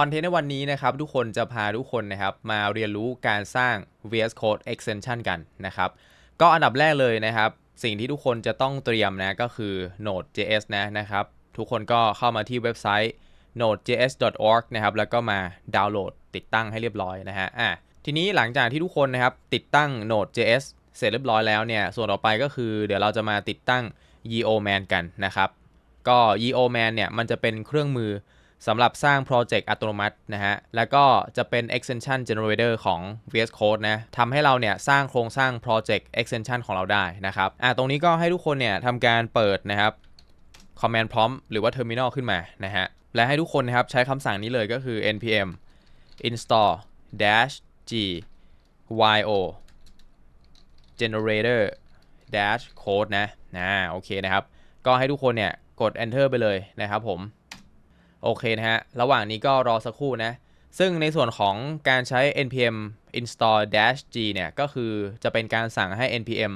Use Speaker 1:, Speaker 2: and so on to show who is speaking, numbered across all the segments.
Speaker 1: คอนเทนต์ในวันนี้นะครับทุกคนจะพาทุกคนนะครับมาเรียนรู้การสร้าง VS Code extension กันนะครับ ก็อันดับแรกเลยนะครับ สิ่งที่ทุกคนจะต้องเตรียมนะก็คือ Node.js นะนะครับ ทุกคนก็เข้ามาที่เว็บไซต์ nodejs.org นะครับแล้วก็มาดาวน์โหลดติดตั้งให้เรียบร้อยนะฮะอะทีนี้หลังจากที่ทุกคนนะครับติดตั้ง Node.js เสร็จเรียบร้อยแล้วเนี่ยส่วนต่อไปก็คือเดี๋ยวเราจะมาติดตั้ง Yeoman กันนะครับ ก็ Yeoman เนี่ยมันจะเป็นเครื่องมือ สำหรับสร้างโปรเจกต์อัตโนมัตินะฮะ แล้วก็จะเป็น extension generator ของ VS Code นะทำให้เราเนี่ยสร้างโครงสร้าง project extension ของเราได้นะครับ อ่าตรงนี้ก็ให้ทุกคนเนี่ยทำการเปิดนะครับ command prompt หรือว่า terminal ขึ้นมานะฮะ และให้ทุกคนนะครับใช้คำสั่งนี้เลยก็คือ npm install dash g yo generator dash code นะนะโอเคนะครับ ก็ให้ทุกคนเนี่ยกด enter ไปเลยนะครับผม โอเคนะฮะ ระหว่างนี้ก็รอสักครู่นะ ซึ่งในส่วนของการใช้ npm install dash g เนี่ย ก็คือจะเป็นการสั่งให้ npm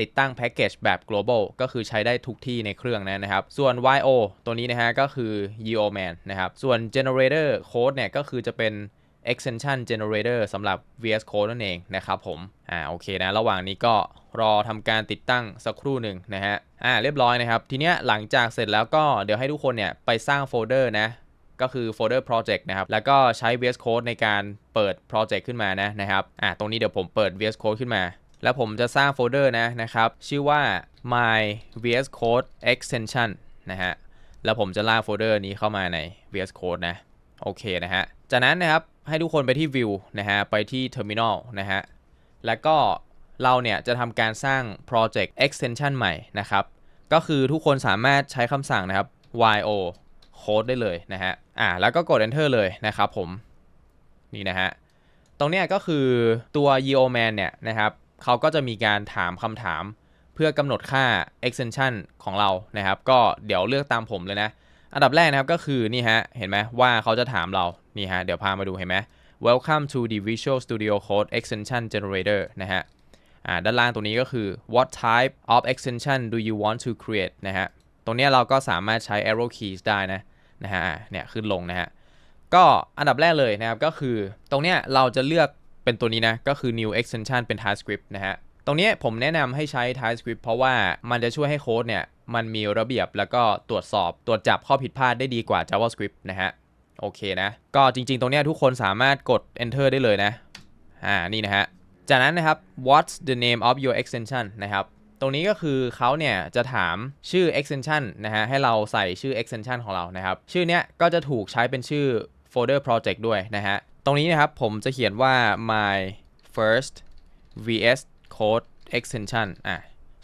Speaker 1: ติดตั้งแพ็กเกจแบบ global ก็คือใช้ได้ทุกที่ในเครื่องนะนะครับ ส่วน yo ตัวนี้นะฮะ ก็คือ yeoman นะครับ ส่วน generator code เนี่ย ก็คือจะเป็น extension generator สำหรับ VS Code นั่นเองนะครับผม อ่าโอเคนะ ระหว่างนี้ก็รอทำการติดตั้งสักครู่หนึ่งนะฮะ อ่าเรียบร้อยนะครับ ทีเนี้ยหลังจากเสร็จแล้วก็เดี๋ยวให้ทุกคนเนี่ยไปสร้างโฟลเดอร์นะ ก็คือโฟลเดอร์ project นะครับ แล้วก็ใช้ VS Code ในการเปิด project ขึ้นมานะนะครับ อ่าตรงนี้เดี๋ยวผมเปิด VS Code ขึ้นมา แล้วผมจะสร้างโฟลเดอร์นะนะครับ ชื่อว่า my VS Code extension นะฮะ แล้วผมจะลากโฟลเดอร์นี้เข้ามาใน VS Code นะ โอเคนะฮะ จากนั้นนะครับ ให้ทุกคนไปที่ view นะฮะ ไปที่ terminal นะฮะ แล้วก็เราเนี่ยจะทำการสร้าง project extension ใหม่นะครับ ก็คือทุกคนสามารถใช้คำสั่งนะครับ yo code ได้เลยนะฮะ อ่า แล้วก็กด enter เลยนะครับผม นี่นะฮะ ตรงเนี้ยก็คือตัว yeoman เนี่ยนะครับ เขาก็จะมีการถามคำถามเพื่อกำหนดค่า extension ของเรานะครับ ก็เดี๋ยวเลือกตามผมเลยนะ อันดับแรกนะครับก็คือนี่ฮะ เห็นไหมว่าเขาจะถามเรา นี่ฮะ เดี๋ยวพามาดูเห็นไหม Welcome to the Visual Studio Code Extension Generator นะฮะด้านล่างตรงนี้ก็คือ What type of extension do you want to create นะฮะ ตรงนี้เราก็สามารถใช้ arrow keys ได้นะ นะฮะ เนี่ยขึ้นลงนะฮะ ก็อันดับแรกเลยนะครับ ก็คือตรงเนี้ยเราจะเลือกเป็นตัวนี้นะ ก็คือ new extension เป็น TypeScript นะฮะ ตรงนี้ผมแนะนำให้ใช้ TypeScript เพราะว่ามันจะช่วยให้โค้ดเนี่ย มันมีระเบียบแล้วก็ตรวจสอบตรวจจับข้อผิดพลาดได้ดีกว่า JavaScript นะฮะ โอเคนะ ก็จริงๆ ตรงนี้ทุกคนสามารถกด enter ได้เลยนะ อ่า นี่นะฮะ จากนั้นนะครับ what's the name of your extension นะครับ ตรงนี้ก็คือเขาเนี่ยจะถามชื่อ extension นะฮะ ให้เราใส่ชื่อ extension ของเรานะครับ ชื่อเนี้ยก็จะถูกใช้เป็นชื่อ folder project ด้วยนะฮะ ตรงนี้นะครับผมจะเขียนว่า my first vs code extension อะ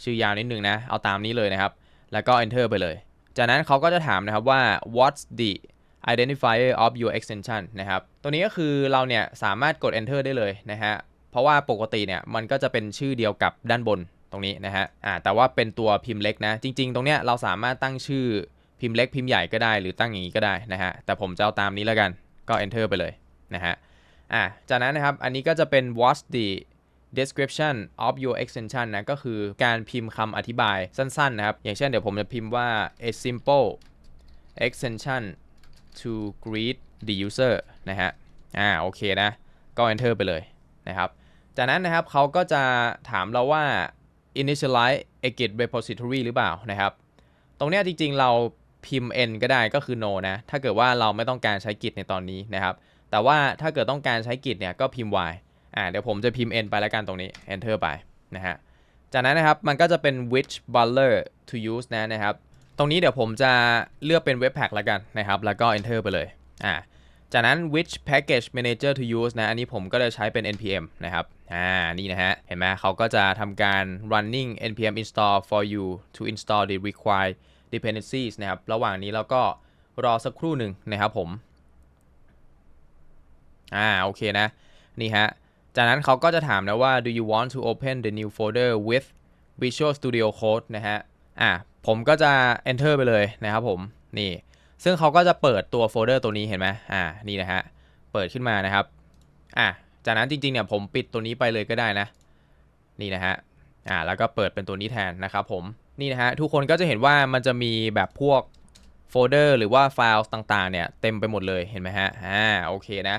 Speaker 1: ชื่อยาวนิดนึงนะ เอาตามนี้เลยนะครับ แล้วก็ enter ไปเลย จากนั้นเขาก็จะถามนะครับว่า what's the identifier of your extension นะครับ ตัวนี้ก็คือเราเนี่ยสามารถกด enter ได้เลยนะฮะ เพราะว่าปกติเนี่ยมันก็จะเป็นชื่อเดียวกับด้านบนตรงนี้นะฮะ อ่า แต่ว่าเป็นตัวพิมพ์เล็กนะ จริง ๆ ตรงเนี้ยเราสามารถตั้งชื่อพิมพ์เล็กพิมพ์ใหญ่ก็ได้หรือตั้งอย่างนี้ก็ได้นะฮะ แต่ผมจะเอาตามนี้แล้วกัน ก็ enter ไปเลยนะฮะ อ่า จากนั้นนะครับ อันนี้ก็จะเป็น what's the description of your extension นะ ก็คือการพิมพ์คำอธิบายสั้น ๆ นะครับ อย่างเช่นเดี๋ยวผมจะพิมพ์ว่า a simple extension to greet the user นะฮะ อ่า โอเคนะ ก็ enter ไปเลยนะครับ จากนั้นนะครับเขาก็จะถามเราว่า initialize a git repository หรือเปล่านะครับ ตรงเนี้ยจริงๆเราพิมพ์ n ก็ได้ก็คือ no นะ ถ้าเกิดว่าเราไม่ต้องการใช้ git ในตอนนี้นะครับ แต่ว่าถ้าเกิดต้องการใช้ git เนี่ยก็พิมพ์ y อ่า เดี๋ยวผมจะพิมพ์ n ไปแล้วกันตรงนี้ enter ไปนะฮะ จากนั้นนะครับมันก็จะเป็น which butler to use นะนะครับ ตรงนี้เดี๋ยวผมจะเลือกเป็น webpack แล้วกันนะครับ แล้วก็ enter ไปเลย อ่า จากนั้น which package manager to use นะ อันนี้ผมก็จะใช้เป็น npm นะครับ อ่า นี่นะฮะ เห็นไหมเขาก็จะทำการ running npm install for you to install the required dependencies นะครับ ระหว่างนี้เราก็รอสักครู่หนึ่งนะครับผม อ่า โอเคนะ นี่ฮะ จากนั้นเขาก็จะถามนะว่า do you want to open the new folder with Visual Studio Code นะฮะ อ่า ผมก็จะ enter ไปเลยนะครับผมนี่ ซึ่งเขาก็จะเปิดตัวโฟลเดอร์ตัวนี้เห็นไหมอ่านี่นะฮะเปิดขึ้นมานะครับอ่าจากนั้นจริงๆเนี่ยผมปิดตัวนี้ไปเลยก็ได้นะ นี่นะฮะอ่าแล้วก็เปิดเป็นตัวนี้แทนนะครับผมนี่นะฮะทุกคนก็จะเห็นว่ามันจะมีแบบพวกโฟลเดอร์หรือว่าไฟล์ต่างๆเนี่ยเต็มไปหมดเลยเห็นไหมฮะอ่าโอเคนะ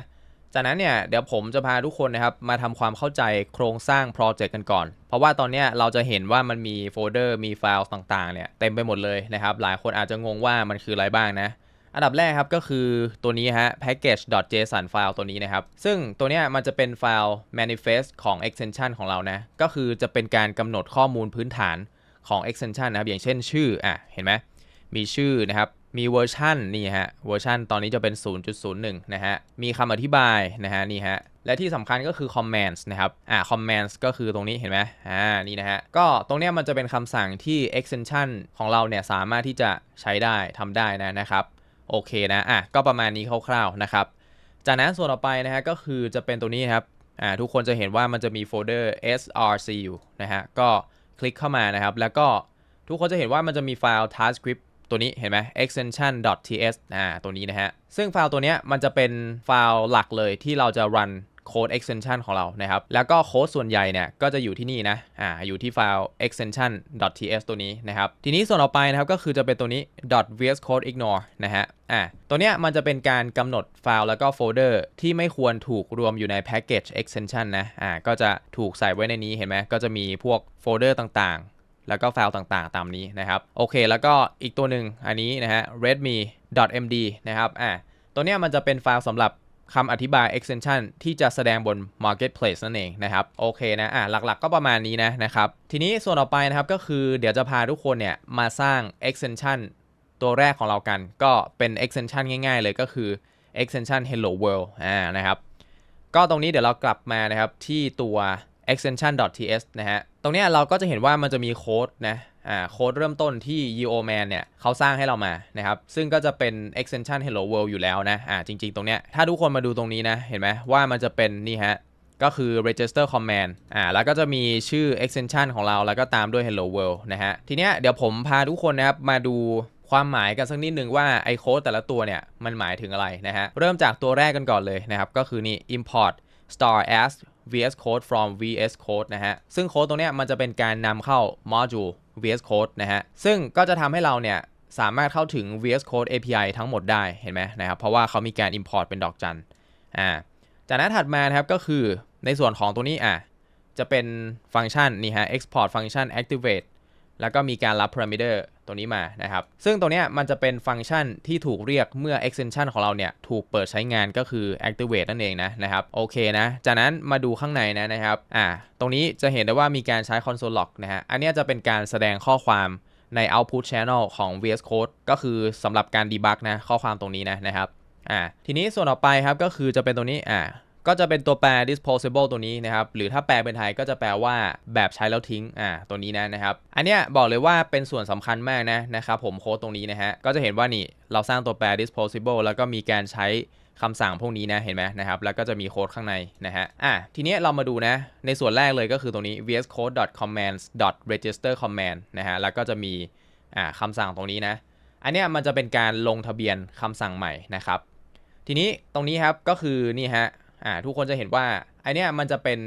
Speaker 1: จากนั้นเนี่ยเดี๋ยวผมจะพาทุกคนนะครับมาทำความเข้าใจโครงสร้างโปรเจกต์กันก่อน เพราะว่าตอนนี้เราจะเห็นว่ามันมีโฟลเดอร์มีไฟล์ต่างๆเนี่ยเต็มไปหมดเลยนะครับ หลายคนอาจจะงงว่ามันคืออะไรบ้างนะอันดับแรกครับก็คือตัวนี้ฮะ package.json ไฟล์ตัวนี้นะครับ ซึ่งตัวนี้มันจะเป็นไฟล์ manifest ของ extension ของเรานะ ก็คือจะเป็นการกำหนดข้อมูลพื้นฐานของ extension นะครับ อย่างเช่นชื่ออะเห็นไหมมีชื่อนะครับ มีเวอร์ชันนี่ฮะเวอร์ชันตอนนี้จะเป็น 0.01 นะฮะ มีคำอธิบายนะฮะนี่ฮะและที่สำคัญก็คือ commands นะครับ อ่า commands ก็คือตรงนี้เห็นไหมอ่า นี่นะฮะ ก็ตรงเนี้ยมันจะเป็นคำสั่งที่ extension ของเราเนี่ยสามารถที่จะใช้ได้ทำได้นะนะครับ โอเคนะ อะ ก็ประมาณนี้คร่าวๆนะครับ จากนั้นส่วนต่อไปนะฮะก็คือจะเป็นตัวนี้ครับ อ่า ทุกคนจะเห็นว่ามันจะมีโฟลเดอร์ src อยู่นะฮะ ก็คลิกเข้ามานะครับ แล้วก็ทุกคนจะเห็นว่ามันจะมีไฟล์ taskscript ตัวนี้เห็นไหม extension.ts อ่าตัวนี้นะฮะ ซึ่งไฟล์ตัวนี้มันจะเป็นไฟล์หลักเลยที่เราจะ run โค้ด extension ของเรานะครับ แล้วก็โค้ดส่วนใหญ่เนี่ย ก็จะอยู่ที่นี่นะ อ่า อยู่ที่ไฟล์ extension.ts ตัวนี้นะครับ ทีนี้ส่วนต่อไปนะครับ ก็คือจะเป็นตัวนี้ .vs code ignore นะฮะ อ่า ตัวเนี้ยมันจะเป็นการกำหนดไฟล์แล้วก็โฟลเดอร์ที่ไม่ควรถูกรวมอยู่ใน package extension นะ อ่า ก็จะถูกใส่ไว้ในนี้เห็นไหมก็จะมีพวกโฟลเดอร์ต่างๆ แล้วก็ไฟล์ต่างๆ ตามนี้นะครับ โอเค แล้วก็อีกตัวหนึ่งอันนี้นะฮะ redmi.md นะครับอ่าตัวเนี้ยมันจะเป็นไฟล์สำหรับคำอธิบาย extension ที่จะแสดงบน marketplace นั่นเองนะครับ โอเคนะอะหลักๆ ก็ประมาณนี้นะนะครับ ทีนี้ส่วนต่อไปนะครับก็คือเดี๋ยวจะพาทุกคนเนี่ยมาสร้าง extension ตัวแรกของเรากัน ก็เป็น extension ง่าย ๆ เลยก็คือ extension hello world อ่านะครับ ก็ตรงนี้เดี๋ยวเรากลับมานะครับที่ตัว extension.ts นะฮะ ตรงนี้เราก็จะเห็นว่ามันจะมีโค้ดนะอ่าโค้ดเริ่มต้นที่ yeoman เนี่ยเขาสร้างให้เรามานะครับ ซึ่งก็จะเป็น extension hello world อยู่แล้วนะอ่าจริง ๆ ตรงเนี้ยถ้าทุกคนมาดูตรงนี้นะเห็นไหมว่ามันจะเป็นนี่ฮะก็คือ register command อ่า แล้วก็จะมีชื่อ extension ของเรา แล้วก็ตามด้วย hello world นะฮะ ทีเนี้ยเดี๋ยวผมพาทุกคนนะครับ มาดูความหมายกันสักนิดหนึ่งว่าไอโค้ดแต่ละตัวเนี่ย มันหมายถึงอะไรนะฮะ เริ่มจากตัวแรกกันก่อนเลยนะครับ ก็คือนี่ import star as vs code from vs code นะฮะ ซึ่งโค้ดตรงนี้มันจะเป็นการนำเข้า module vs code นะฮะ ซึ่งก็จะทำให้เราเนี่ยสามารถเข้าถึง vs code API ทั้งหมดได้ เห็นไหมนะครับ เพราะว่าเขามีการ import เป็นดอกจัน อ่า จากนั้นถัดมานะครับก็คือในส่วนของตัวนี้อะ จะเป็นฟังก์ชันนี่ฮะ export function activate แล้วก็มีการรับ parameter ตัวนี้มานะครับ ซึ่งตัวนี้มันจะเป็นฟังก์ชันที่ถูกเรียกเมื่อ extension ของเราเนี่ย ถูกเปิดใช้งานก็คือ activate นั่นเองนะนะครับ โอเคนะ จากนั้นมาดูข้างในนะนะครับ อ่า ตรงนี้จะเห็นได้ว่ามีการใช้ console log นะฮะ อันนี้จะเป็นการแสดงข้อความใน output channel ของ VS Code ก็คือสำหรับการ debug นะ ข้อความตรงนี้นะนะครับ อ่า ทีนี้ส่วนต่อไปครับก็คือจะเป็นตัวนี้ อ่า ก็จะเป็นตัวแปร disposable ตัวนี้นะครับ หรือถ้าแปลเป็นไทยก็จะแปลว่าแบบใช้แล้วทิ้ง อ่า ตัวนี้นะนะครับ อันเนี้ยบอกเลยว่าเป็นส่วนสำคัญมากนะนะครับผมโค้ดตรงนี้นะฮะ ก็จะเห็นว่านี่เราสร้างตัวแปร disposable แล้วก็มีการใช้คำสั่งพวกนี้นะ เห็นไหมนะครับ แล้วก็จะมีโค้ดข้างในนะฮะ อะ ทีนี้เรามาดูนะ ในส่วนแรกเลยก็คือตรงนี้ vs code commands register command นะฮะ แล้วก็จะมี อ่าคำสั่งตรงนี้นะ อันเนี้ยมันจะเป็นการลงทะเบียนคำสั่งใหม่นะครับ ทีนี้ตรงนี้ครับ ก็คือนี่ฮะ อ่าทุกคนจะเห็นว่าไอเนี้ยมันจะเป็น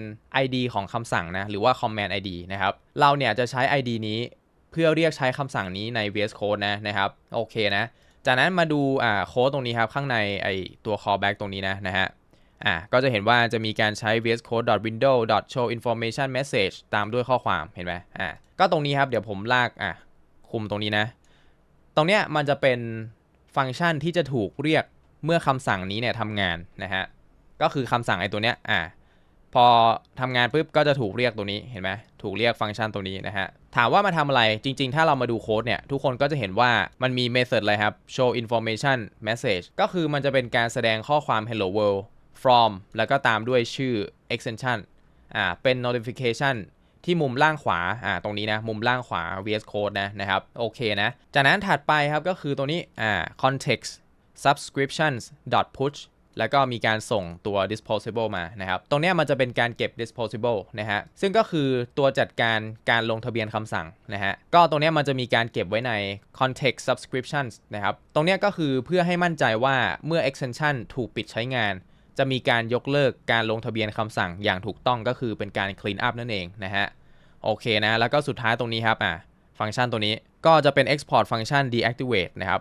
Speaker 1: ID ของคำสั่งนะ หรือว่า command ID นะครับ เราเนี่ยจะใช้ ID นี้เพื่อเรียกใช้คำสั่งนี้ใน VS Code นะนะครับโอเคนะ จากนั้นมาดูอ่าโค้ดตรงนี้ครับ ข้างในไอตัว callback ตรงนี้นะนะฮะอ่าก็จะเห็นว่าจะมีการใช้ vs code window show information message ตามด้วยข้อความเห็นไหมอ่าก็ตรงนี้ครับเดี๋ยวผมลากอะคุมตรงนี้นะ ตรงเนี้ยมันจะเป็นฟังก์ชันที่จะถูกเรียกเมื่อคำสั่งนี้เนี่ยทำงานนะฮะ ก็คือคำสั่งไอ้ตัวเนี้ยอ่าพอทำงานปุ๊บก็จะถูกเรียกตัวนี้เห็นไหมถูกเรียกฟังก์ชันตัวนี้นะฮะถามว่ามาทำอะไรจริง ๆ ถ้าเรามาดูโค้ดเนี่ยทุกคนก็จะเห็นว่ามันมี method อะไรครับ show information message ก็คือมันจะเป็นการแสดงข้อความ hello world from แล้วก็ตามด้วยชื่อ extension อ่าเป็น notification ที่มุมล่างขวา อ่า ตรงนี้นะ มุมล่างขวา VS Code นะ นะครับ โอเคนะ จากนั้นถัดไปครับ ก็คือตัวนี้ อ่า context subscriptions push แล้วก็มีการส่งตัว disposable มานะครับ ตรงนี้มันจะเป็นการเก็บ disposable นะฮะ ซึ่งก็คือตัวจัดการการลงทะเบียนคำสั่งนะฮะ ก็ตรงนี้มันจะมีการเก็บไว้ใน context subscriptions นะครับ ตรงนี้ก็คือเพื่อให้มั่นใจว่าเมื่อ extension ถูกปิดใช้งานจะมีการยกเลิกการลงทะเบียนคำสั่งอย่างถูกต้องก็คือเป็นการ clean up นั่นเองนะฮะ โอเคนะ แล้วก็สุดท้ายตรงนี้ครับอะฟังก์ชันตัวนี้ก็จะเป็น export function deactivate นะครับ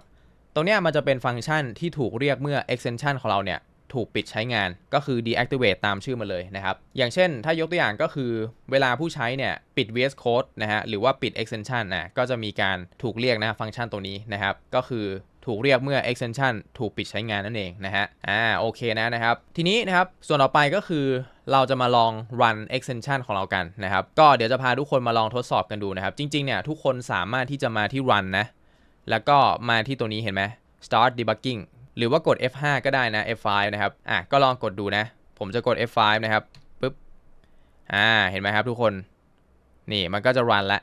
Speaker 1: ตรงนี้มันจะเป็นฟังก์ชันที่ถูกเรียกเมื่อ extension ของเราเนี่ย ถูกปิดใช้งาน ก็คือ deactivate ตามชื่อมันเลยนะครับ อย่างเช่น ถ้ายกตัวอย่างก็คือเวลาผู้ใช้เนี่ยปิด VS Code นะฮะ หรือว่าปิด extension นะก็จะมีการถูกเรียกนะฟังก์ชันตัวนี้นะครับ ก็คือถูกเรียกเมื่อ extension ถูกปิดใช้งานนั่นเองนะฮะ อ่า โอเคนะนะครับ ทีนี้นะครับ ส่วนต่อไปก็คือเราจะมาลอง run extension ของเรากันนะครับ ก็เดี๋ยวจะพาทุกคนมาลองทดสอบกันดูนะครับ จริงๆ เนี่ยทุกคนสามารถที่จะมาที่ run นะ แล้วก็มาที่ตัวนี้เห็นไหม start debugging หรือว่ากด F5 ก็ได้นะ F5 นะครับ อะ ก็ลองกดดูนะ ผมจะกด F5 นะครับ ปึ๊บ อ่า เห็นไหมครับทุกคน นี่ มันก็จะรันล้ว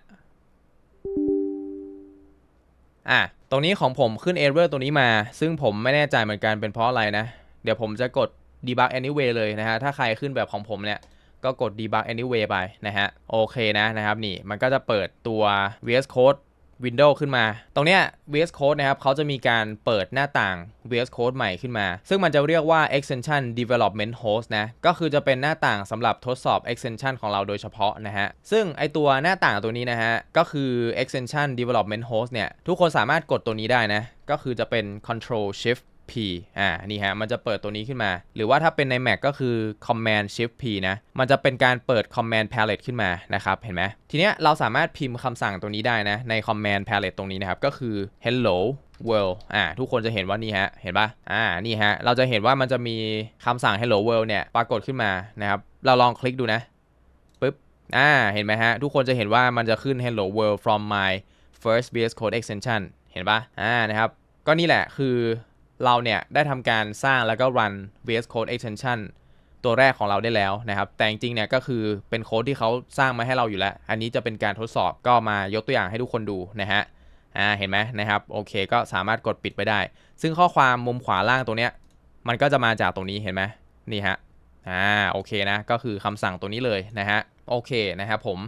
Speaker 1: อะ ตรงนี้ของผมขึ้น error ตัวนี้มา ซึ่งผมไม่แน่ใจเหมือนกันเป็นเพราะอะไรนะ เดี๋ยวผมจะกด debug anyway เลยนะฮะ ถ้าใครขึ้นแบบของผมเนี่ย ก็กด debug anyway ไปนะฮะ โอเคนะนะครับ นี่ มันก็จะเปิดตัว VS Code Windows ขึ้นมา ตรงเนี้ย VS Code นะครับเขาจะมีการเปิดหน้าต่าง VS Code ใหม่ขึ้นมา ซึ่งมันจะเรียกว่า extension development host นะ ก็คือจะเป็นหน้าต่างสำหรับทดสอบ extension ของเราโดยเฉพาะนะฮะ ซึ่งไอตัวหน้าต่างตัวนี้นะฮะ ก็คือ extension development host เนี่ย ทุกคนสามารถกดตัวนี้ได้นะ ก็คือจะเป็น control shift P อ่า นี่ฮะ มันจะเปิดตัวนี้ขึ้นมา หรือว่าถ้าเป็นใน Mac ก็คือ Command Shift P นะ มันจะเป็นการเปิด Command Palette ขึ้นมานะครับ เห็นไหม ทีเนี้ยเราสามารถพิมพ์คำสั่งตัวนี้ได้นะ ใน Command Palette ตรงนี้นะครับ ก็คือ hello world อ่า ทุกคนจะเห็นว่านี่ฮะ เห็นปะอ่า นี่ฮะ เราจะเห็นว่ามันจะมีคำสั่ง hello world เนี่ย ปรากฏขึ้นมา นะครับ เราลองคลิกดูนะปึ๊บ อ่า เห็นไหมฮะ ทุกคนจะเห็นว่ามันจะขึ้น hello world from my first VS Code extension เห็นปะอ่า นะครับ ก็นี่แหละ คือ เราเนี่ยได้ทำการสร้างแล้วก็ run VS Code extension ตัวแรกของเราได้แล้วนะครับ แต่จริงๆเนี่ยก็คือเป็นโค้ดที่เขาสร้างมาให้เราอยู่แล้ว อันนี้จะเป็นการทดสอบก็มายกตัวอย่างให้ทุกคนดูนะฮะอ่าเห็นไหมนะครับโอเคก็สามารถกดปิดไปได้ ซึ่งข้อความมุมขวาล่างตรงเนี้ยมันก็จะมาจากตรงนี้เห็นไหมนี่ฮะอ่าโอเคนะก็คือคำสั่งตัวนี้เลยนะฮะโอเคนะครับผม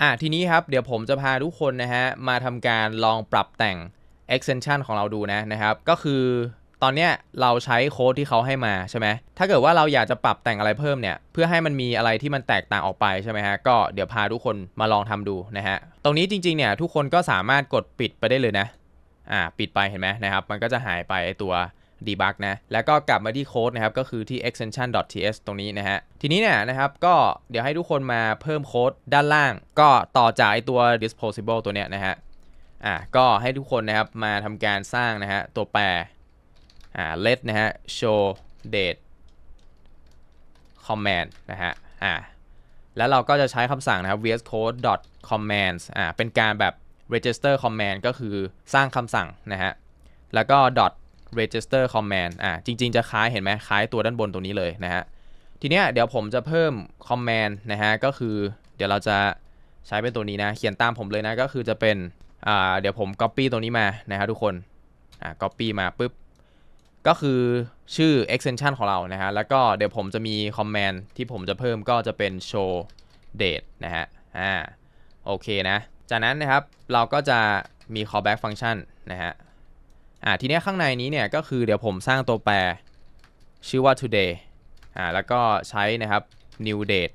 Speaker 1: อ่าทีนี้ครับเดี๋ยวผมจะพาทุกคนนะฮะมาทำการลองปรับแต่ง extension ของเราดูนะนะครับ ก็คือตอนเนี้ยเราใช้โค้ดที่เขาให้มาใช่ไหม ถ้าเกิดว่าเราอยากจะปรับแต่งอะไรเพิ่มเนี่ย เพื่อให้มันมีอะไรที่มันแตกต่างออกไปใช่ไหมฮะ ก็เดี๋ยวพาทุกคนมาลองทำดูนะฮะ ตรงนี้จริงๆเนี่ยทุกคนก็สามารถกดปิดไปได้เลยนะ อ่าปิดไปเห็นไหมนะครับ มันก็จะหายไปไอตัว debug นะ แล้วก็กลับมาที่โค้ดนะครับ ก็คือที่ extension.ts ตรงนี้นะฮะ ทีนี้เนี่ยนะครับก็เดี๋ยวให้ทุกคนมาเพิ่มโค้ดด้านล่าง ก็ต่อจากไอตัว disposable ตัวเนี้ยนะฮะ อ่าก็ให้ทุกคนนะครับมาทำการสร้างนะฮะตัวแปรอ่า let นะฮะ show date command นะฮะอ่าแล้วเราก็จะใช้คำสั่งนะครับ vs code commands อ่าเป็นการแบบ register command ก็คือสร้างคำสั่งนะฮะแล้วก็ dot register command อ่าจริง ๆ จะคล้ายเห็นไหมคล้ายตัวด้านบนตรงนี้เลยนะฮะทีเนี้ยเดี๋ยวผมจะเพิ่ม command นะฮะก็คือเดี๋ยวเราจะใช้เป็นตัวนี้นะ เขียนตามผมเลยนะก็คือจะเป็น เดี๋ยวผม Copy ตรงนี้มานะครับทุกคนอ่า Copy มาปุ๊บก็คือชื่อ extension ของเรานะฮะแล้วก็เดี๋ยวผมจะมี command ที่ผมจะเพิ่มก็จะเป็น show date นะฮะอ่าโอเคนะ จากนั้นนะครับเราก็จะมี callback function นะฮะอ่าทีนี้ข้างในนี้เนี่ยก็คือเดี๋ยวผมสร้างตัวแปรชื่อว่า today อ่าแล้วก็ใช้นะครับ new date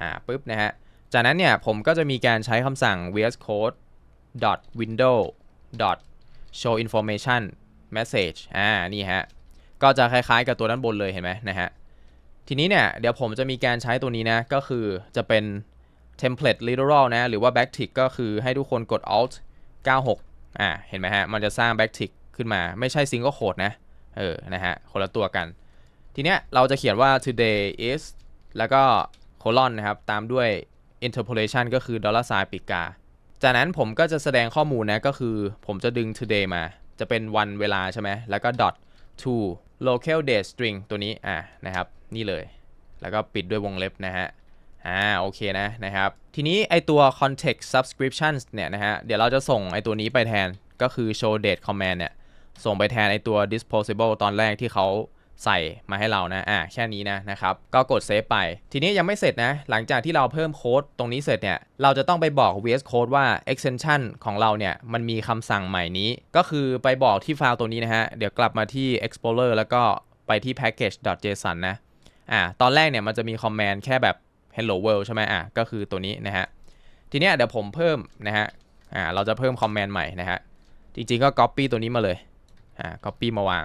Speaker 1: อ่าปุ๊บนะฮะจากนั้นเนี่ยผมก็จะมีการใช้คำสั่ง vs code window show information message อ่า นี่ฮะ ก็จะคล้ายๆกับตัวด้านบนเลยเห็นไหมนะฮะ ทีนี้เนี่ย เดี๋ยวผมจะมีการใช้ตัวนี้นะ ก็คือจะเป็น template literal นะ หรือว่า backtick ก็คือให้ทุกคนกด alt 96 อ่า เห็นไหมฮะ มันจะสร้าง backtick ขึ้นมา ไม่ใช่ single quote นะ เออ นะฮะ คนละตัวกัน ทีเนี้ยเราจะเขียนว่า today is แล้วก็ colon นะครับ ตามด้วย interpolation ก็คือ dollar sign ปีกกา จากนั้นผมก็จะแสดงข้อมูลนะก็คือผมจะดึง today มา จะเป็นวันเวลาใช่ไหมแล้วก็ dot to local date string ตัวนี้อ่านะครับ นี่เลย แล้วก็ปิดด้วยวงเล็บนะฮะอ่าโอเคนะนะครับ ทีนี้ไอตัว context subscriptions เนี่ยนะฮะ เดี๋ยวเราจะส่งไอตัวนี้ไปแทนก็คือ show date command เนี่ย ส่งไปแทนไอตัว disposable ตอนแรกที่เขา ใส่มาให้เรานะ อ่าแค่นี้นะนะครับ ก็กดเซฟไป ทีนี้ยังไม่เสร็จนะ หลังจากที่เราเพิ่มโค้ดตรงนี้เสร็จเนี่ย เราจะต้องไปบอก VS Code ว่า extension ของเราเนี่ย มันมีคำสั่งใหม่นี้ ก็คือไปบอกที่ไฟล์ตัวนี้นะฮะ เดี๋ยวกลับมาที่ explorer แล้วก็ไปที่ package.json นะ อ่า ตอนแรกเนี่ยมันจะมีคอมแมนด์แค่แบบ hello world ใช่ไหมอะก็คือตัวนี้นะฮะ ทีนี้เดี๋ยวผมเพิ่มนะฮะ อ่า เราจะเพิ่มคอมแมนด์ใหม่นะฮะ จริงๆก็ copy ตัวนี้มาเลย อ่า copy มาวาง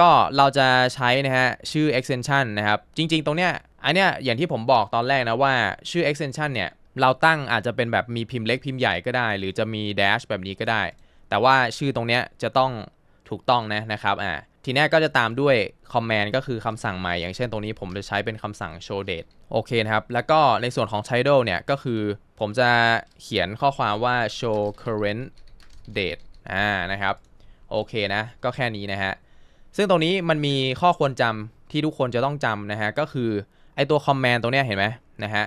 Speaker 1: ก็เราจะใช้นะฮะชื่อ extension นะครับ จริง ๆ ตรงเนี้ยอันเนี้ยอย่างที่ผมบอกตอนแรกนะว่าชื่อ extension เนี่ยเราตั้งอาจจะเป็นแบบมีพิมพ์เล็กพิมพ์ใหญ่ก็ได้ หรือจะมี dash แบบนี้ก็ได้ แต่ว่าชื่อตรงเนี้ยจะต้องถูกต้องนะนะครับอ่าทีนี้ก็จะตามด้วย command ก็คือคำสั่งใหม่ อย่างเช่นตรงนี้ผมจะใช้เป็นคำสั่ง show date โอเคนะครับ แล้วก็ในส่วนของ title เนี่ยก็คือผมจะเขียนข้อความว่า show current date อ่านะครับ โอเคนะ ก็แค่นี้นะฮะ ซึ่งตรงนี้มันมีข้อควรจำที่ทุกคนจะต้องจำนะฮะ ก็คือไอตัว command ตรงเนี้ยเห็นไหมนะฮะ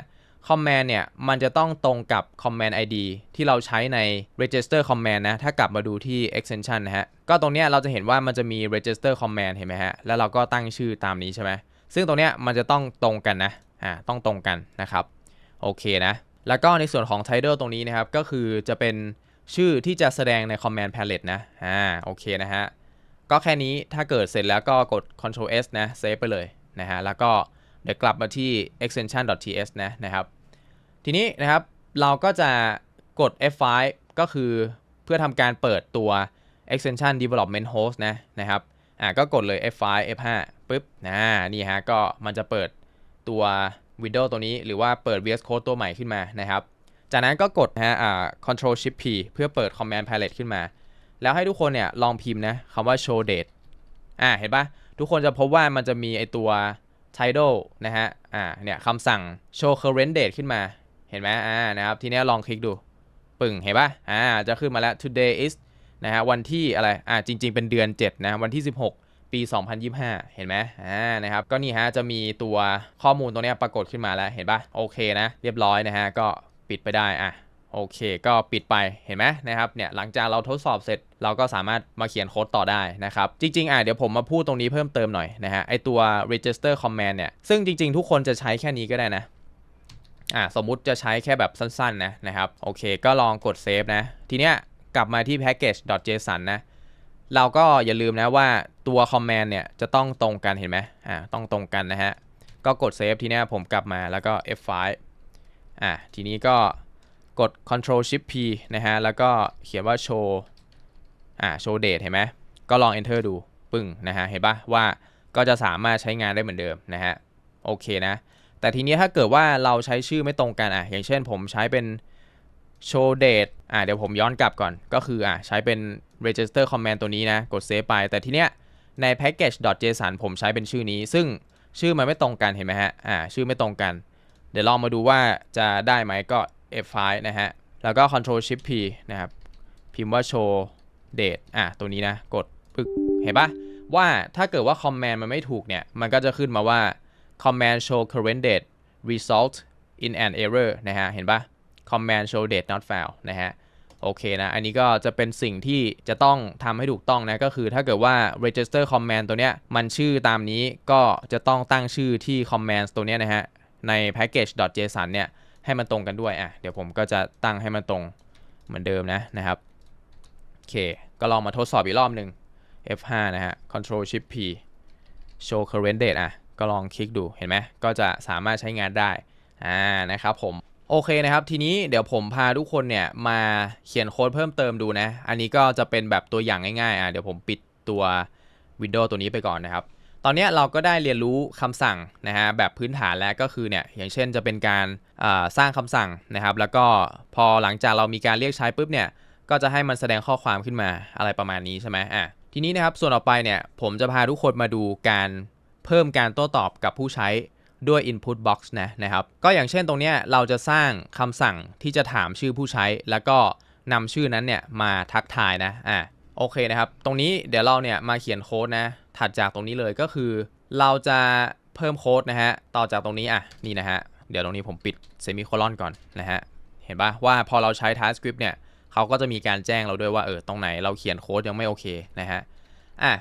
Speaker 1: command เนี่ย มันจะต้องตรงกับ command id ที่เราใช้ใน register command นะ ถ้ากลับมาดูที่ extension นะฮะ ก็ตรงเนี้ยเราจะเห็นว่ามันจะมี register command เห็นไหมฮะ แล้วเราก็ตั้งชื่อตามนี้ใช่ไหมซึ่งตรงเนี้ยมันจะต้องตรงกันนะ อ่า ต้องตรงกันนะครับ โอเคนะ แล้วก็ในส่วนของ title ตรงนี้นะครับ ก็คือจะเป็นชื่อที่จะแสดงใน command palette นะ อ่า โอเคนะฮะ ก็แค่นี้ถ้าเกิดเสร็จแล้วก็กด Ctrl S นะเซฟไปเลยนะฮะแล้วก็เดี๋ยวกลับมาที่ extension.ts นะนะครับ ทีนี้นะครับเราก็จะกด F5 ก็คือเพื่อทำการเปิดตัว extension development host นะนะครับอ่าก็กดเลย F5 F5 ปึ๊บนะนี่ฮะก็มันจะเปิดตัว window ตัวนี้หรือว่าเปิด VS Code ตัวใหม่ขึ้นมานะครับ จากนั้นก็กดนะฮะอ่า Ctrl Shift P เพื่อเปิด Command Palette ขึ้นมา แล้วให้ทุกคนเนี่ยลองพิมพ์นะคำว่า show date อ่าเห็นปะทุกคนจะพบว่ามันจะมีไอตัว title นะฮะอ่าเนี่ยคำสั่ง show current date ขึ้นมาเห็นไหมอ่านะครับทีนี้ลองคลิกดูปึ่งเห็นปะอ่าจะขึ้นมาแล้ว today is นะฮะวันที่อะไรอ่าจริง ๆ เป็นเดือน 7 นะวันที่ 16 ปี 2025 เห็นไหมอ่านะครับก็นี่ฮะจะมีตัวข้อมูลตรงเนี้ยปรากฏขึ้นมาแล้วเห็นปะโอเคนะ เรียบร้อยนะฮะก็ปิดไปได้อะ โอเค ก็ปิดไปเห็นไหมนะครับเนี่ยหลังจากเราทดสอบเสร็จ เราก็สามารถมาเขียนโค้ดต่อได้นะครับ จริงๆอะเดี๋ยวผมมาพูดตรงนี้เพิ่มเติมหน่อยนะฮะไอตัว register command เนี่ย ซึ่งจริงๆ ทุกคนจะใช้แค่นี้ก็ได้นะอ่าสมมุติจะใช้แค่แบบสั้นๆนะนะครับโอเค ก็ลองกดเซฟนะทีเนี้ยกลับมาที่ package.json นะเราก็อย่าลืมนะว่าตัว command เนี่ยจะต้องตรงกันเห็นไหมอ่าต้องตรงกันนะฮะก็กดเซฟทีเนี้ยผมกลับมาแล้วก็ F5 อ่าทีนี้ก็ กด Ctrl Shift P นะฮะ แล้วก็เขียนว่า show อ่า show date เห็นไหม ก็ลอง enter ดู ปึ้ง นะฮะ เห็นปะว่าก็จะสามารถใช้งานได้เหมือนเดิมนะฮะ โอเคนะ แต่ทีนี้ถ้าเกิดว่าเราใช้ชื่อไม่ตรงกันอะ อย่างเช่นผมใช้เป็น show date อ่า เดี๋ยวผมย้อนกลับก่อน ก็คืออ่าใช้เป็น register command ตัวนี้นะ กด save ไป แต่ทีเนี้ยใน package.json ผมใช้เป็นชื่อนี้ ซึ่งชื่อมันไม่ตรงกันเห็นไหมฮะ อ่า ชื่อไม่ตรงกัน เดี๋ยวลองมาดูว่าจะได้ไหมก็ F5 นะฮะ แล้วก็ Ctrl Shift P นะครับ พิมพ์ว่า show date อะ ตัวนี้นะ กดปึ๊กเห็นปะว่าถ้าเกิดว่า command มันไม่ถูกเนี่ย มันก็จะขึ้นมาว่า command show current date result in an error นะฮะ เห็นปะ command show date not found นะฮะ โอเคนะ อันนี้ก็จะเป็นสิ่งที่จะต้องทำให้ถูกต้องนะ ก็คือถ้าเกิดว่า register command ตัวเนี้ย มันชื่อตามนี้ก็จะต้องตั้งชื่อที่ command ตัวเนี้ยนะฮะ ใน package.json เนี่ย ให้มันตรงกันด้วยอะเดี๋ยวผมก็จะตั้งให้มันตรงเหมือนเดิมนะนะครับโอเค ก็ลองมาทดสอบอีกรอบหนึ่ง F5 นะฮะ Control Shift P Show Current Date อะก็ลองคลิกดูเห็นไหมก็จะสามารถใช้งานได้อ่านะครับผมโอเคนะครับ ทีนี้เดี๋ยวผมพาทุกคนเนี่ยมาเขียนโค้ดเพิ่มเติมดูนะ อันนี้ก็จะเป็นแบบตัวอย่างง่ายๆอะเดี๋ยวผมปิดตัว Windows ตัวนี้ไปก่อนนะครับ ตอนนี้เราก็ได้เรียนรู้คำสั่งนะฮะแบบพื้นฐานแล้วก็คือเนี่ยอย่างเช่นจะเป็นการสร้างคำสั่งนะครับ แล้วก็พอหลังจากเรามีการเรียกใช้ปุ๊บเนี่ยก็จะให้มันแสดงข้อความขึ้นมาอะไรประมาณนี้ใช่ไหมอะทีนี้นะครับส่วนต่อไปเนี่ยผมจะพาทุกคนมาดูการเพิ่มการโต้ตอบกับผู้ใช้ด้วย input box นะนะครับ ก็อย่างเช่นตรงนี้เราจะสร้างคำสั่งที่จะถามชื่อผู้ใช้ แล้วก็นำชื่อนั้นเนี่ยมาทักทายนะอะโอเคนะครับ ตรงนี้เดี๋ยวเราเนี่ยมาเขียนโค้ดนะ ถัดจากตรงนี้เลยก็คือ เราจะเพิ่มโค้ดนะฮะ ต่อจากตรงนี้อะ นี่นะฮะ เดี๋ยวตรงนี้ผมปิดเซมิโคลอนก่อนนะฮะ เห็นปะว่าพอเราใช้ TypeScript เนี่ยเขาก็จะมีการแจ้งเราด้วยว่าเออตรงไหนเราเขียนโค้ดยังไม่โอเคนะฮะ อะ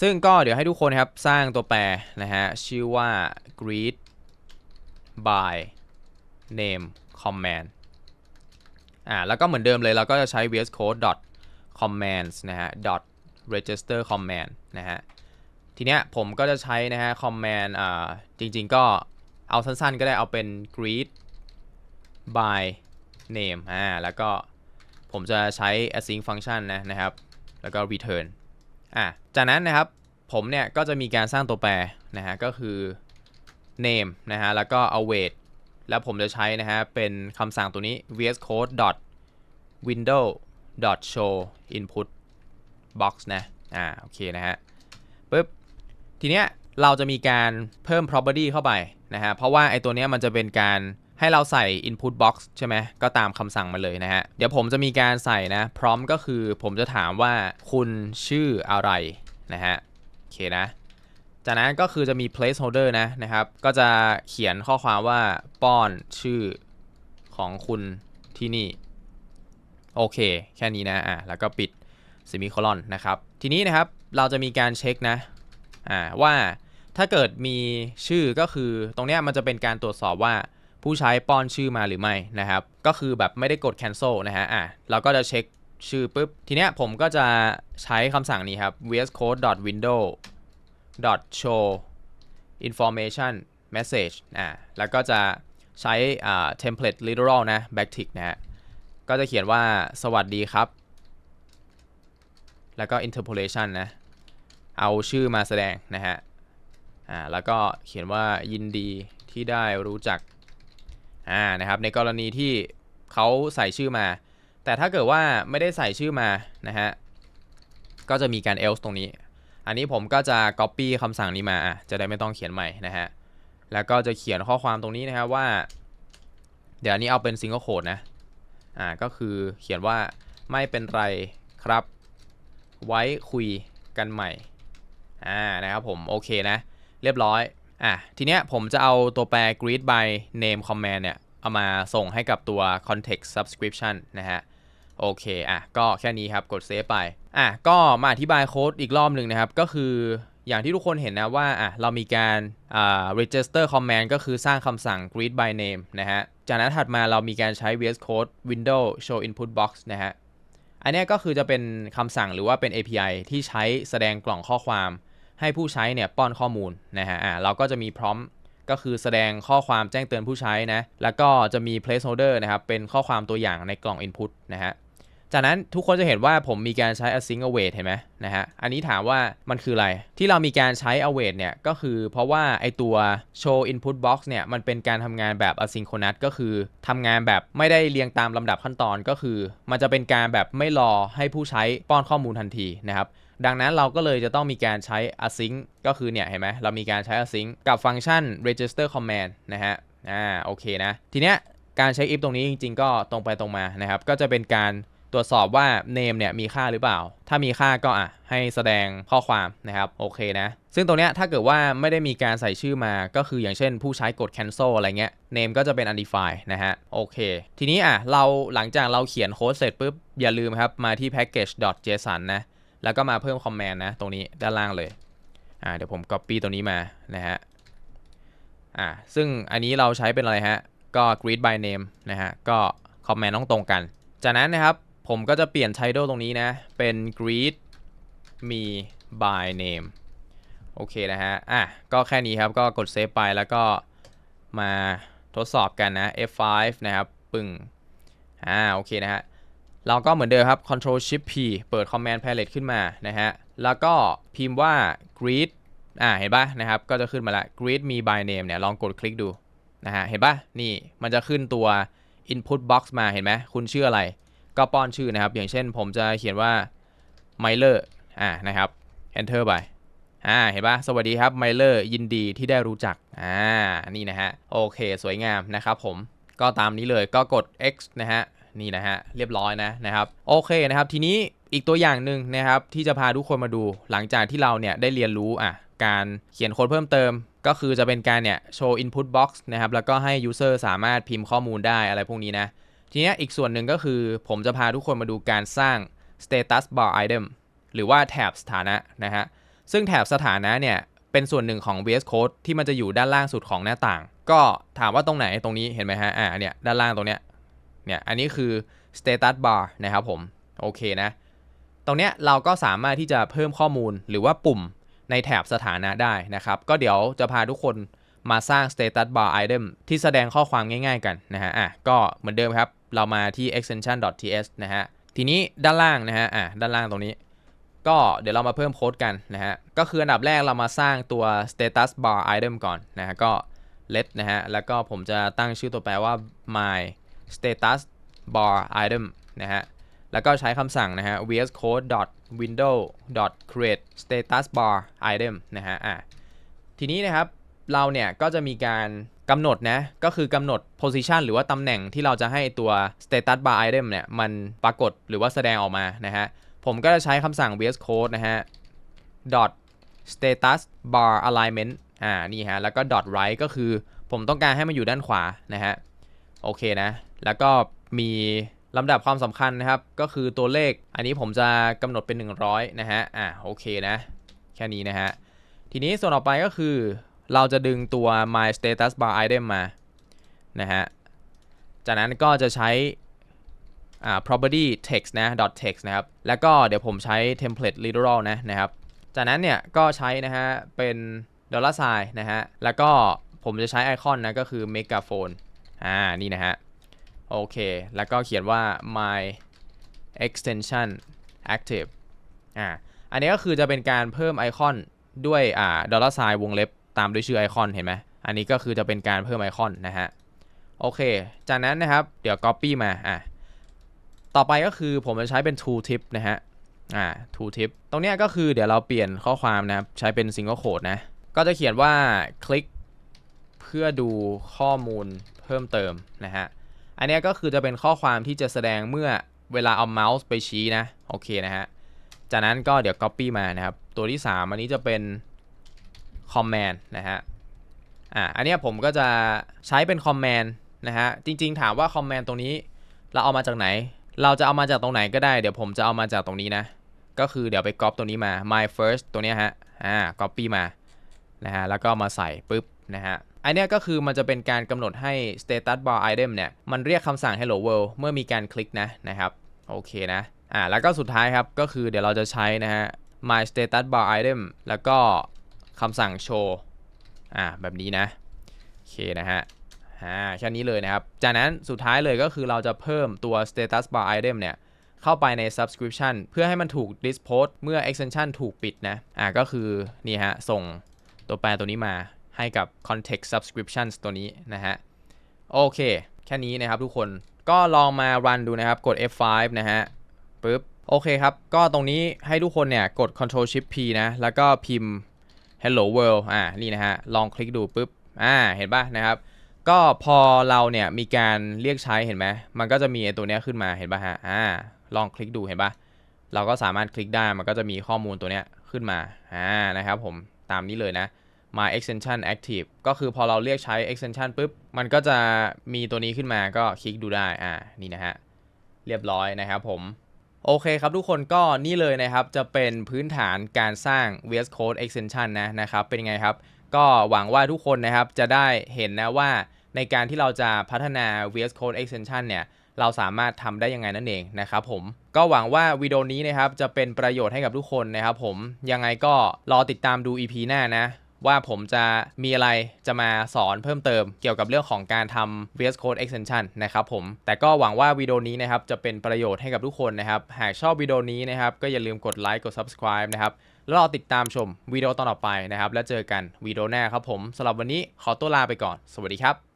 Speaker 1: ซึ่งก็เดี๋ยวให้ทุกคนครับสร้างตัวแปรนะฮะ ชื่อว่า greet by name command อ่าแล้วก็เหมือนเดิมเลยเราก็จะใช้ VS Code dot commands นะฮะ dot register command นะฮะ ทีเนี้ยผมก็จะใช้นะฮะ command อ่าจริง ๆ ก็เอาสั้นๆ ก็ได้เอาเป็น greet by name อ่าแล้วก็ผมจะใช้ async function นะนะครับ แล้วก็ return อะจากนั้นนะครับผมเนี่ยก็จะมีการสร้างตัวแปรนะฮะก็คือ name นะฮะแล้วก็ await แล้วผมจะใช้นะฮะเป็นคำสั่งตัวนี้ vs code dot window dot show input box นะ อ่า โอเคนะฮะ ทีเนี้ยเราจะมีการเพิ่ม property เข้าไปนะฮะเพราะว่าไอตัวเนี้ยมันจะเป็นการให้เราใส่ input box ใช่ไหมก็ตามคำสั่งมาเลยนะฮะ เดี๋ยวผมจะมีการใส่นะ prompt ก็คือผมจะถามว่าคุณชื่ออะไรนะฮะ โอเคนะ จากนั้นก็คือจะมี placeholder นะนะครับ ก็จะเขียนข้อความว่าป้อนชื่อของคุณที่นี่ โอเค แค่นี้นะ อะ แล้วก็ปิด semicolon นะครับ ทีนี้นะครับ เราจะมีการเช็คนะ อ่าว่าถ้าเกิดมีชื่อก็คือตรงเนี้ยมันจะเป็นการตรวจสอบว่าผู้ใช้ป้อนชื่อมาหรือไม่นะครับ ก็คือแบบไม่ได้กด cancel นะฮะอะเราก็จะเช็คชื่อปุ๊บ ทีเนี้ยผมก็จะใช้คำสั่งนี้ครับ vs code window show information message อ่าแล้วก็จะใช้อ่า template literal นะ backtick นะฮะก็จะเขียนว่าสวัสดีครับ แล้วก็ interpolation นะ เอาชื่อมาแสดงนะฮะอ่าแล้วก็เขียนว่ายินดีที่ได้รู้จักอ่านะครับในกรณีที่เขาใส่ชื่อมา แต่ถ้าเกิดว่าไม่ได้ใส่ชื่อมานะฮะก็จะมีการ else ตรงนี้ อันนี้ผมก็จะ copy คำสั่งนี้มาจะได้ไม่ต้องเขียนใหม่นะฮะแล้วก็จะเขียนข้อความตรงนี้นะครับว่า เดี๋ยวนนี้เอาเป็น single code นะอ่าก็คือเขียนว่าไม่เป็นไรครับ ไว้คุยกันใหม่ อ่านะครับผมโอเคนะ เรียบร้อยอะทีเนี้ยผมจะเอาตัวแปร greet by name command เนี่ย เอามาส่งให้กับตัว context subscription นะฮะโอเคอะก็แค่นี้ครับกดเซฟไปอะก็มาอธิบายโค้ดอีกรอบหนึ่งนะครับ ก็คืออย่างที่ทุกคนเห็นนะว่าอะเรามีการอ่า register command ก็คือสร้างคำสั่ง greet by name นะฮะ จากนั้นถัดมาเรามีการใช้ vs code window show input box นะฮะ อันนี้ก็คือจะเป็นคำสั่งหรือว่าเป็น API ที่ใช้แสดงกล่องข้อความ ให้ผู้ใช้เนี่ยป้อนข้อมูลนะฮะอ่าเราก็จะมีพร้อมก็คือแสดงข้อความแจ้งเตือนผู้ใช้นะ แล้วก็จะมี placeholder นะครับ เป็นข้อความตัวอย่างในกล่อง input นะฮะ จากนั้นทุกคนจะเห็นว่าผมมีการใช้ async await เห็นไหมนะฮะ อันนี้ถามว่ามันคืออะไร ที่เรามีการใช้ await เนี่ย ก็คือเพราะว่าไอตัว show input box เนี่ย มันเป็นการทำงานแบบ asynchronous ก็คือทำงานแบบไม่ได้เรียงตามลำดับขั้นตอน ก็คือ มันจะเป็นการแบบไม่รอให้ผู้ใช้ป้อนข้อมูลทันทีนะครับ ดังนั้นเราก็เลยจะต้องมีการใช้ async ก็คือเนี่ยเห็นไหมเรามีการใช้ async กับฟังก์ชัน register command นะฮะอ่าโอเคนะ ทีเนี้ยการใช้ if ตรงนี้จริง ๆ ก็ตรงไปตรงมานะครับ ก็จะเป็นการตรวจสอบว่า name เนี่ยมีค่าหรือเปล่า ถ้ามีค่าก็อะให้แสดงข้อความนะครับโอเคนะ ซึ่งตรงเนี้ยถ้าเกิดว่าไม่ได้มีการใส่ชื่อมาก็คืออย่างเช่นผู้ใช้กด cancel อะไรเงี้ย name ก็จะเป็น undefined นะฮะโอเค ทีนี้อะเราหลังจากเราเขียนโค้ดเสร็จปุ๊บอย่าลืมครับมาที่ package.json นะ แล้วก็มาเพิ่มคอมแมนด์นะ ตรงนี้ด้านล่างเลย อ่า เดี๋ยวผม copy ตัวนี้มา นะฮะ อ่า ซึ่งอันนี้เราใช้เป็นอะไรฮะ ก็ greet by name นะฮะ ก็คอมแมนด์ต้องตรงกัน จากนั้นนะครับ ผมก็จะเปลี่ยน title ตรงนี้นะ เป็น greet me by name โอเคนะฮะ อะ ก็แค่นี้ครับ ก็กดเซฟไปแล้วก็มาทดสอบกันนะ F5 นะครับ ปึ้งอ่า โอเคนะฮะ เราก็เหมือนเดิมครับ Control Shift P เปิด Command Palette ขึ้นมานะฮะ แล้วก็พิมพ์ว่า greet อ่า เห็นปะนะครับ ก็จะขึ้นมาละ greet me by name เนี่ย ลองกดคลิกดูนะฮะ เห็นปะนี่ มันจะขึ้นตัว input box มาเห็นไหม คุณชื่ออะไร ก็ป้อนชื่อนะครับ อย่างเช่นผมจะเขียนว่า Myler อ่า นะครับ enter ไป อ่า เห็นปะสวัสดีครับ Myler ยินดีที่ได้รู้จัก อ่า นี่นะฮะ โอเค สวยงามนะครับผม ก็ตามนี้เลย ก็กด X นะฮะ นี่นะฮะเรียบร้อยนะนะครับโอเคนะครับทีนี้อีกตัวอย่างหนึ่งนะครับที่จะพาทุกคนมาดู หลังจากที่เราเนี่ยได้เรียนรู้อะการเขียนโค้ดเพิ่มเติม ก็คือจะเป็นการเนี่ยโชว์ input box นะครับแล้วก็ให้ user สามารถพิมพ์ข้อมูลได้อะไรพวกนี้นะทีนี้อีกส่วนหนึ่งก็คือผมจะพาทุกคนมาดูการสร้าง status bar item หรือว่าแถบสถานะนะฮะซึ่งแถบสถานะเนี่ยเป็นส่วนหนึ่งของ VS Code ที่มันจะอยู่ด้านล่างสุดของหน้าต่าง ก็ถามว่าตรงไหนตรงนี้เห็นไหมฮะอ่าเนี่ยด้านล่างตรงเนี้ย เนี่ยอันนี้คือ status bar นะครับผมโอเคนะตรงเนี้ยเราก็สามารถที่จะเพิ่มข้อมูลหรือว่าปุ่มในแถบสถานะได้นะครับ ก็เดี๋ยวจะพาทุกคนมาสร้าง status bar item ที่แสดงข้อความง่ายๆกันนะฮะอะก็เหมือนเดิมครับ เรามาที่ extension.ts นะฮะทีนี้ด้านล่างนะฮะอะด้านล่างตรงนี้ ก็เดี๋ยวเรามาเพิ่มโค้ดกันนะฮะก็คืออันดับแรกเรามาสร้างตัว status bar item ก่อนนะฮะก็ let นะฮะแล้วก็ผมจะตั้งชื่อตัวแปรว่า my status bar item นะฮะ แล้วก็ใช้คำสั่งนะฮะ vs code window create status bar item นะฮะ อะ ทีนี้นะครับเราเนี่ยก็จะมีการกำหนดนะ ก็คือกำหนด position หรือว่าตำแหน่งที่เราจะให้ตัว status bar item เนี่ย มันปรากฏหรือว่าแสดงออกมานะฮะ ผมก็จะใช้คำสั่ง vs code นะฮะ dot status bar alignment อ่า นี่ฮะ แล้วก็ dot right ก็คือผมต้องการให้มันอยู่ด้านขวานะฮะ โอเคนะ แล้วก็มีลำดับความสำคัญนะครับ ก็คือตัวเลข อันนี้ผมจะกำหนดเป็น 100 นะฮะ อ่าโอเคนะ แค่นี้นะฮะ ทีนี้ส่วนต่อไปก็คือ เราจะดึงตัว my status bar item มา นะฮะ จากนั้นก็จะใช้ อ่า property text นะ dot text นะครับ แล้วก็เดี๋ยวผมใช้ template literal นะนะครับ จากนั้นเนี่ยก็ใช้นะฮะ เป็น dollar sign นะฮะ แล้วก็ผมจะใช้ไอคอนนะ ก็คือ megaphone อ่า นี่นะฮะ โอเค แล้วก็เขียนว่า my extension active อ่า อันนี้ก็คือจะเป็นการเพิ่มไอคอนด้วยอ่า dollar sign วงเล็บตามด้วยชื่อไอคอนเห็นไหม อันนี้ก็คือจะเป็นการเพิ่มไอคอนนะฮะ โอเค จากนั้นนะครับ เดี๋ยว copy มา อะต่อไปก็คือผมจะใช้เป็น tool tip นะฮะ อ่า tool tip ตรงนี้ก็คือเดี๋ยวเราเปลี่ยนข้อความนะครับ ใช้เป็น single quote นะ ก็จะเขียนว่าคลิกเพื่อดูข้อมูลเพิ่มเติมนะฮะ อันนี้ก็คือจะเป็นข้อความที่จะแสดงเมื่อเวลาเอาเมาส์ไปชี้นะ โอเคนะฮะ จากนั้นก็เดี๋ยว copy มานะครับ ตัวที่ 3 อันนี้จะเป็น command นะฮะ อ่า อันนี้ผมก็จะใช้เป็น command นะฮะ จริง ๆ ถามว่า command ตรงนี้เราเอามาจากไหน เราจะเอามาจากตรงไหนก็ได้ เดี๋ยวผมจะเอามาจากตรงนี้นะ ก็คือเดี๋ยวไป copy ตัวนี้มา my first ตัวนี้ฮะ อ่า copy มา นะฮะ แล้วก็มาใส่ปุ๊บนะฮะ อันนี้ก็คือมันจะเป็นการกำหนดให้ status bar item เนี่ย มันเรียกคำสั่ง hello world เมื่อมีการคลิกนะนะครับ โอเคนะ อ่า แล้วก็สุดท้ายครับ ก็คือเดี๋ยวเราจะใช้นะฮะ my status bar item แล้วก็คำสั่ง show อ่า แบบนี้นะ โอเคนะฮะอ่าแค่นี้เลยนะครับ จากนั้นสุดท้ายเลยก็คือเราจะเพิ่มตัว status bar item เนี่ยเข้าไปใน subscription เพื่อให้มันถูก dispose เมื่อ extension ถูกปิดนะ อ่าก็คือนี่ฮะ ส่งตัวแปรตัวนี้มา ให้กับ context subscriptions ตัวนี้นะฮะ โอเค แค่นี้นะครับทุกคนก็ลองมา run ดูนะครับ กด F5 นะฮะปึ๊บ โอเคครับ ก็ตรงนี้ให้ทุกคนเนี่ย กด Control Shift P นะ แล้วก็พิมพ์ Hello World อ่า นี่นะฮะ ลองคลิกดูปุ๊บ อ่า เห็นป่ะนะครับ ก็พอเราเนี่ยมีการเรียกใช้เห็นไหม มันก็จะมีไอตัวเนี้ยขึ้นมาเห็นป่ะฮะ อ่า ลองคลิกดูเห็นป่ะ เราก็สามารถคลิกได้ มันก็จะมีข้อมูลตัวเนี้ยขึ้นมา อ่า นะครับผม ตามนี้เลยนะ my extension active ก็คือพอเราเรียกใช้ extension ปุ๊บ มันก็จะมีตัวนี้ขึ้นมาก็คลิกดูได้ อ่า นี่นะฮะ เรียบร้อยนะครับผม โอเคครับทุกคนก็นี่เลยนะครับ จะเป็นพื้นฐานการสร้าง VS Code extension นะนะครับ เป็นไงครับ ก็หวังว่าทุกคนนะครับจะได้เห็นนะว่าในการที่เราจะพัฒนา VS Code extension เนี่ยเราสามารถทำได้ยังไงนั่นเองนะครับผมก็หวังว่าวิดีโอนี้นะครับจะเป็นประโยชน์ให้กับทุกคนนะครับผมยังไงก็รอติดตามดู EP หน้านะ ว่าผมจะมีอะไรจะมาสอนเพิ่มเติมเกี่ยวกับเรื่องของการทำ VS Code extension นะครับผม แต่ก็หวังว่าวิดีโอนี้นะครับจะเป็นประโยชน์ให้กับทุกคนนะครับ หากชอบวิดีโอนี้นะครับก็อย่าลืมกดไลค์กด subscribe นะครับแล้วรอติดตามชมวิดีโอตอนต่อไปนะครับ แล้วเจอกันวิดีโอหน้าครับผมสำหรับวันนี้ขอตัวลาไปก่อน สวัสดีครับ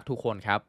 Speaker 1: รักทุกคนครับ